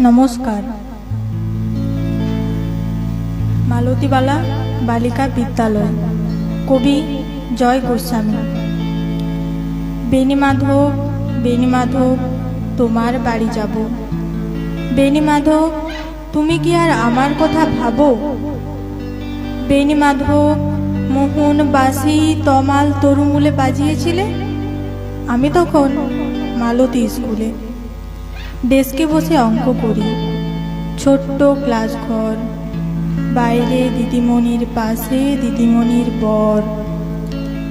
নমস্কার। মালতীবালা বালিকা বিদ্যালয়, কবি জয় গোস্বামী। বেণীমাধব বেণীমাধব, তোমার বাড়ি যাব। বেণীমাধব, তুমি কি আর আমার কথা ভাবো? বেণীমাধব, মোহন বাসি তমাল তরুমূলে বাজিয়েছিলে? আমি তখন মালতী স্কুলে ডেস্কে বসে অঙ্ক করি। ছোট্ট ক্লাস ঘর বাইরে দিদিমণির পাশে দিদিমণির বর।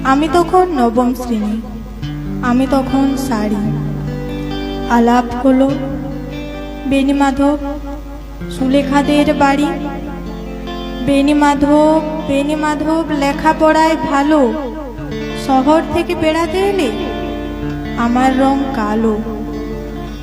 আমি তখন নবম শ্রেণি। আমি তখন শাড়ি। আলাপ হলো। বেণীমাধব, সুলেখাদের বাড়ি। বেণীমাধব বেণীমাধব লেখাপড়ায় ভালো। শহর থেকে বেড়াতে এলে আমার রং কালো।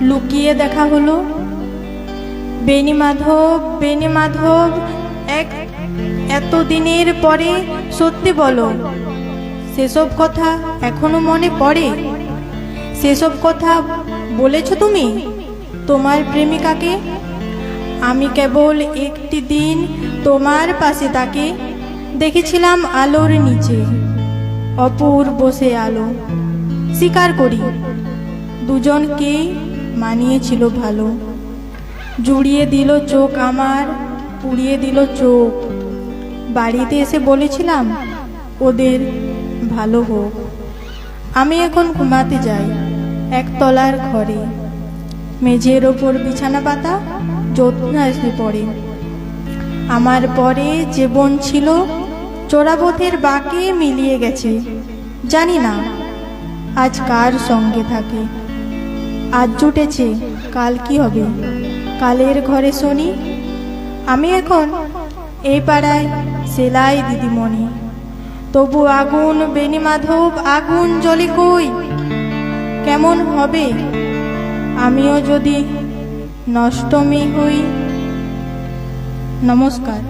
লুকিয়ে দেখা হলো। বেণীমাধব বেণীমাধব এক এতদিনের পরে সত্যি বলো, সেসব কথা এখনও মনে পড়ে? সেসব কথা বলেছ তুমি? তোমার প্রেমিকাকে? আমি কেবল একটি দিন তোমার পাশে তাকে দেখেছিলাম আলোর নিচে অপুর বসে আলো। স্বীকার করি, দুজনকেই মানিয়েছিল ভালো। জুড়িয়ে দিল চোখ আমার, পুড়িয়ে দিল চোখ। বাড়িতে এসে বলেছিলাম, ওদের ভালো হোক। আমি এখন ঘুমাতে যাই, একতলার ঘরে। মেঝের ওপর বিছানা পাতা যত্ন এসে পড়ে। আমার পরে যে বোন ছিল চোরাপথের বাঁকে মিলিয়ে গেছে। জানি না আজ কার সঙ্গে থাকে। আজ জুটেছে, কাল কি হবে? কালের ঘরে শনি? আমি এখন এই পাড়ায় সেলাই দিদিমণি। তবু আগুন বেনি বেণীমাধব আগুন জলে কই? কেমন হবে? আমিও যদি নষ্টমী হই, নমস্কার।